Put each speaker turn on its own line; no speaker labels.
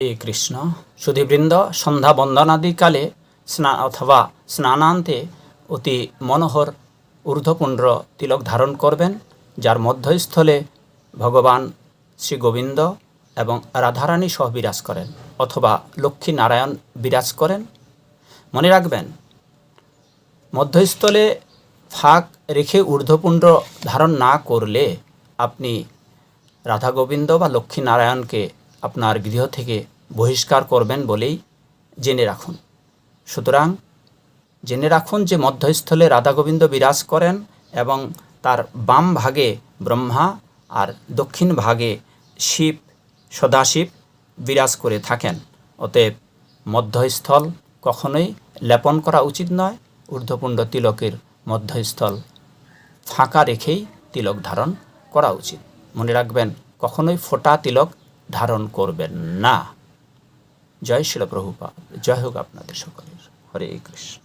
হে কৃষ্ণ, সুধীবৃন্দ, সন্ধ্যা বন্দনাদিকালে স্না অথবা স্নানান্তে অতি মনোহর, ঊর্ধ্বপুণ্ড তিলক ধারণ করবেন, যার মধ্যস্থলে ভগবান শ্রী গোবিন্দ এবং রাধারানী সহ বিরাজ করেন, অথবা লক্ষ্মী নারায়ণ বিরাজ করেন। মনে রাখবেন, মধ্যস্থলে ফাঁক রেখে ঊর্ধ্বপুণ্ড ধারণ না করলে আপনি রাধা গোবিন্দ বা লক্ষ্মী নারায়ণকে আপনার গৃহ থেকে বহিষ্কার করবেন বলেই জেনে রাখুন। সুতরাং জেনে রাখুন যে মধ্যস্থলে রাধাগোবিন্দ বিরাজ করেন এবং তার বাম ভাগে ব্রহ্মা আর দক্ষিণ ভাগে শিব, সদাশিব বিরাজ করে থাকেন। অতএব মধ্যস্থল কখনোই লেপন করা উচিত নয়। ঊর্ধ্বপুণ্ড তিলকের মধ্যস্থল ফাঁকা রেখেই তিলক ধারণ করা উচিত। মনে রাখবেন, কখনোই ফোটা তিলক ধারণ করবেন না। জয় শিল প্রভুপা জয় হোক আপনাদের সকলের। হরে কৃষ্ণ।